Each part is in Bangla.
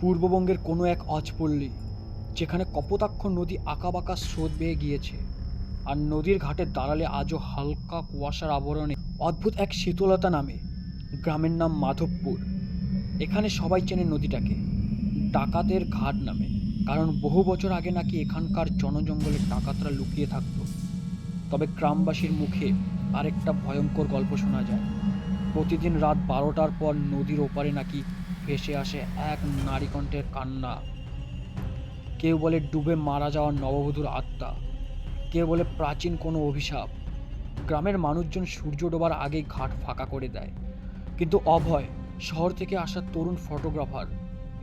পূর্ববঙ্গের কোনো এক অজপল্লী, যেখানে কপোতাক্ষ নদী আঁকাবাঁকা স্রোত বেয়ে গিয়েছে, আর নদীর ঘাটে দাঁড়ালে আজও হালকা কুয়াশার আবরণে অদ্ভুত এক শীতলতা নামে, গ্রামের নাম মাধবপুর। এখানে সবাই চেনে নদীটাকে, ডাকাতের ঘাট নামে, কারণ বহু বছর আগে নাকি এখানকার জনজঙ্গলে ডাকাতরা লুকিয়ে থাকতো। তবে গ্রামবাসীর মুখে আরেকটা ভয়ঙ্কর গল্প শোনা যায়। প্রতিদিন রাত বারোটার পর নদীর ওপারে নাকি ভেসে আসে এক নারীকণ্ঠের কান্না। কেউ বলে ডুবে মারা যাওয়া নববধূর আত্মা। কেউ বলে প্রাচীন কোনো অভিশাপ। গ্রামের মানুষজন সূর্য ডোবার আগেই ঘাট ফাঁকা করে দেয়। কিন্তু অভয়, শহর থেকে আসা তরুণ ফটোগ্রাফার,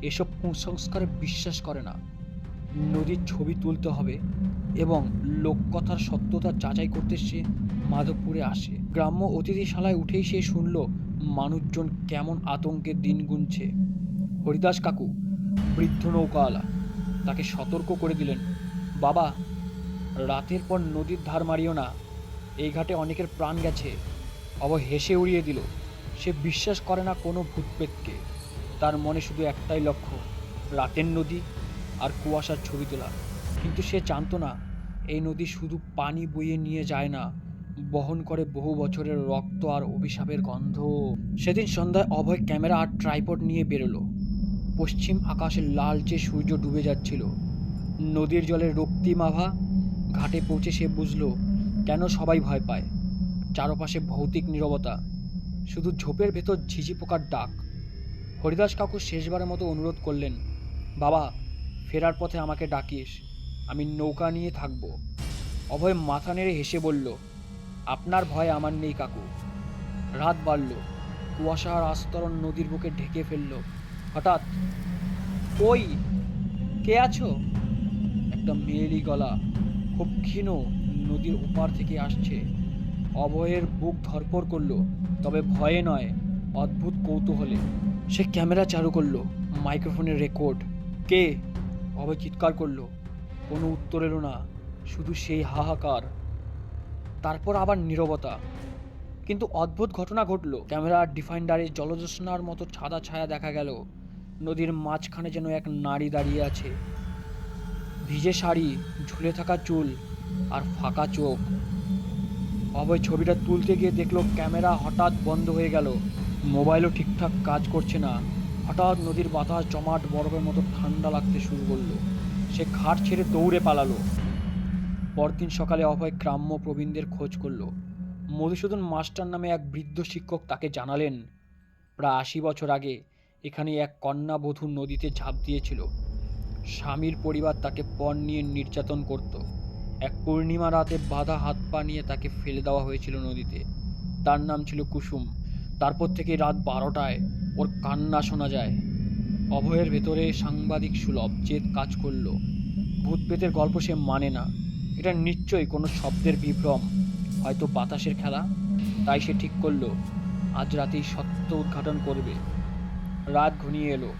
এসব কুসংস্কারে বিশ্বাস করে না। নদীর ছবি তুলতে হবে এবং লোককথার সত্যতা যাচাই করতে সে মাধবপুরে আসে। গ্রাম্য অতিথিশালায় উঠেই সে শুনল মানুষজন কেমন আতঙ্কে দিন গুনছে? হরিদাস কাকু, বৃদ্ধ নৌকাওয়ালা, তাকে সতর্ক করে দিলেন, বাবা, রাতের পর নদীর ধার মারিও না, এই ঘাটে অনেকের প্রাণ গেছে। অব হেসে উড়িয়ে দিল, সে বিশ্বাস করে না কোনো ভূতপ্রেতকে। তার মনে শুধু একটাই লক্ষ্য, রাতের নদী আর কুয়াশার ছবি তোলা। কিন্তু সে জানতো না, এই নদী শুধু পানি বইয়ে নিয়ে যায় না। বহন করে বহু বছরের রক্ত আর অভিশাপের গন্ধ। সেদিন সন্ধ্যায় অভয় ক্যামেরা আর ট্রাইপড নিয়ে বেরোলো। পশ্চিম আকাশে লালচে সূর্য ডুবে যাচ্ছিল। নদীর জলে জলের রক্তিমাভা ঘাটে পৌঁছে সে বুঝলো, কেন সবাই ভয় পায়? চারপাশে ভৌতিক নীরবতা। শুধু ঝোপের ভেতর ঝিঝি পোকার ডাক। হরিদাস কাকু শেষবারের মতো অনুরোধ করলেন, বাবা, ফেরার পথে আমাকে ডাকিস, আমি নৌকা নিয়ে থাকব। অভয় মাথা নেড়ে হেসে বলল আপনার ভয় আমার নেই কাকু। রাত বাড়ল, কুয়াশার আস্তরণ নদীর বুকে ঢেকে ফেলল। হঠাৎ ওই কে আছো? একটা মেয়েলি গলা খুব ক্ষীণ নদীর ওপার থেকে আসছে। অভয়ের বুক ধরপড় করল, তবে ভয়ে নয়, অদ্ভুত কৌতূহলে। সে ক্যামেরা চালু করল মাইক্রোফোনের রেকর্ড। কে? অভয় চিৎকার করল। কোনো উত্তর এলো না, শুধু সেই হাহাকার। তারপর আবার নীরবতা। কিন্তু অদ্ভুত ঘটনা ঘটলো। ক্যামেরার ডিফাইন্ডারে জলজ্যোৎস্নার মতো ছাদা ছায়া দেখা গেল। নদীর মাঝখানে যেন এক নারী দাঁড়িয়ে আছে। ভিজে শাড়ি, ঝুলে থাকা চুল আর ফাঁকা চোখ। অভয় ছবিটা তুলতে গিয়ে দেখল ক্যামেরা হঠাৎ বন্ধ হয়ে গেল। মোবাইলও ঠিকঠাক কাজ করছে না। হঠাৎ নদীর বাতাস জমাট বরফের মতো ঠান্ডা লাগতে শুরু করল। সে ঘাট ছেড়ে দৌড়ে পালালো। পরদিন সকালে অভয় গ্রাম্য প্রবীণদের খোঁজ করল। মধুসূদন মাস্টার নামে এক বৃদ্ধ শিক্ষক তাকে জানালেন, প্রায় আশি বছর আগে এখানে এক কন্যা বধূ নদীতে ঝাঁপ দিয়েছিল। স্বামীর পরিবার তাকে পণ নিয়ে নির্যাতন করত। এক পূর্ণিমা রাতে বাধা হাত পা নিয়ে তাকে ফেলে দেওয়া হয়েছিল নদীতে। তার নাম ছিল কুসুম। তারপর থেকে রাত বারোটায় ওর কান্না শোনা যায়। অভয়ের ভেতরে সাংবাদিক সুলভ জেদ কাজ করল। ভূতপ্রেতের গল্প সে মানে না। এটা নিশ্চয়ই কোনো শব্দের বিভ্রম। হয়তো বাতাসের খেলা। তাই সে ঠিক করল, আজ রাতেই সত্য উদ্ঘাটন করবে। রাত ঘনিয়ে এলো।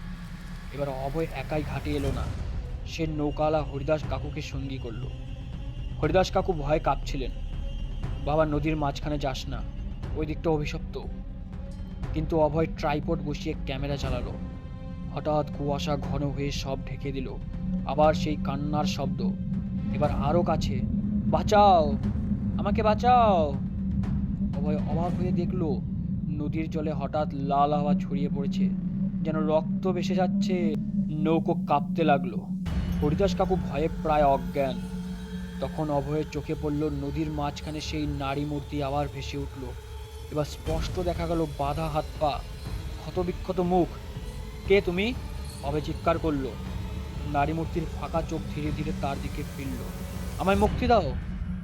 এবার অভয় একাই ঘাটে এলো না। সে নৌকালা হরিদাস কাকুকে সঙ্গী করল। হরিদাস কাকু ভয়ে কাঁপছিলেন। বাবা, নদীর মাঝখানে যাস না। ওই দিকটা অভিশপ্ত। কিন্তু অভয় ট্রাইপড বসিয়ে ক্যামেরা চালালো। হঠাৎ কুয়াশা ঘন হয়ে সব ঢেকে দিল। আবার সেই কান্নার শব্দ। এবার আরও কাছে। বাঁচাও! আমাকে বাঁচাও! অভয় অবাক হয়ে দেখল, নদীর জলে হঠাৎ লাল হাওয়া ছড়িয়ে পড়েছে, যেন রক্ত ভেসে যাচ্ছে। নৌকো কাঁপতে লাগল। হরিদাস কাকু ভয়ে প্রায় অজ্ঞান। তখন অভয়ের চোখে পড়ল নদীর মাঝখানে সেই নারী মূর্তি আবার ভেসে উঠল। এবার স্পষ্ট দেখা গেল বাধা হাত পা ক্ষতবিক্ষত মুখ। কে তুমি? অভয় চিৎকার করল। নারী মূর্তির ফাঁকা চোখ ধীরে ধীরে তার দিকে ফিরল। আমায় মুক্তি দাও,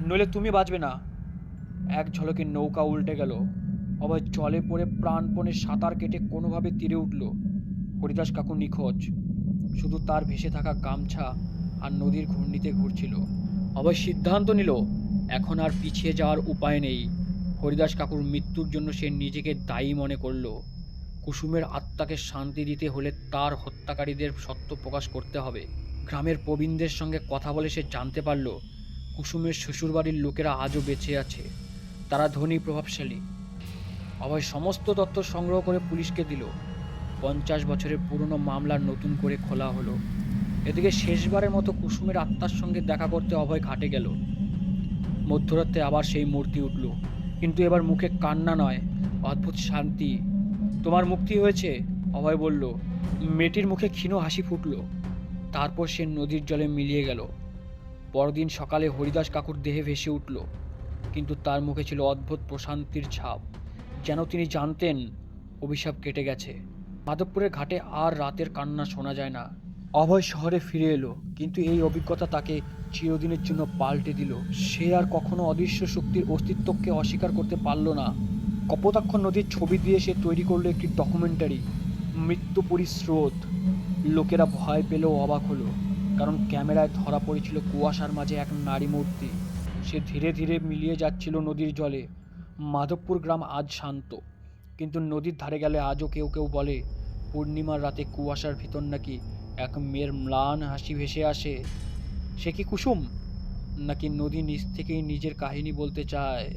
নইলে তুমি বাঁচবে না। এক ঝলকে নৌকা উল্টে গেল। অভয় জলে পড়ে প্রাণপণে সাঁতার কেটে কোনোভাবে তীরে উঠল। হরিদাস কাকু নিখোঁজ। শুধু তার ভেসে থাকা গামছা আর নদীর ঘূর্ণিতে ঘুরছিল। অভয় সিদ্ধান্ত নিল, এখন আর পিছিয়ে যাওয়ার উপায় নেই। হরিদাস কাকুর মৃত্যুর জন্য সে নিজেকে দায়ী মনে করল। কুসুমের আত্মাকে শান্তি দিতে হলে তার হত্যাকারীদের সত্য প্রকাশ করতে হবে। গ্রামের প্রবীণদের সঙ্গে কথা বলে সে জানতে পারল, কুসুমের শ্বশুরবাড়ির লোকেরা আজও বেঁচে আছে। তারা ধনী, প্রভাবশালী। অভয় সমস্ত তথ্য সংগ্রহ করে পুলিশকে দিল। পঞ্চাশ বছরের পুরনো মামলা নতুন করে খোলা হলো। এদিকে শেষবারের মতো কুসুমের আত্মার সঙ্গে দেখা করতে অভয় ঘাটে গেল। মধ্যরাত্রে আবার সেই মূর্তি উঠল। কিন্তু এবার মুখে কান্না নয়, অদ্ভুত শান্তি তোমার মুক্তি হয়েছে? অভয় বলল, মেয়েটির মুখে ক্ষীণ হাসি ফুটল। তারপর সে নদীর জলে মিলিয়ে গেল। পরদিন সকালে হরিদাস কাকুর দেহে ভেসে উঠল, কিন্তু তার মুখে ছিল অদ্ভুত প্রশান্তির ছাপ। যেন তিনি জানতেন, অভিশাপ কেটে গেছে। মাধবপুরের ঘাটে আর রাতের কান্না শোনা যায় না। অভয় শহরে ফিরে এলো, কিন্তু এই অভিজ্ঞতা তাকে চিরদিনের জন্য পাল্টে দিল। সে আর কখনো অদৃশ্য শক্তির অস্তিত্বকে অস্বীকার করতে পারল না। কপোতাক্ষ নদীর ছবি দিয়ে সে তৈরি করল একটি ডকুমেন্টারি মৃত্যু পরিস্রোত লোকেরা ভয় পেলেও অবাক হলো, কারণ ক্যামেরায় ধরা পড়েছিল কুয়াশার মাঝে এক নারী মূর্তি। সে ধীরে ধীরে মিলিয়ে যাচ্ছিল নদীর জলে। মাধবপুর গ্রাম আজ শান্ত, কিন্তু নদীর ধারে গেলে আজও কেউ কেউ বলে, পূর্ণিমার রাতে কুয়াশার ভিতর নাকি এক মেয়ের ম্লান হাসি ভেসে আসে? সে কি কুসুম? নাকি নদী নিজ থেকেই নিজের কাহিনী বলতে চায়?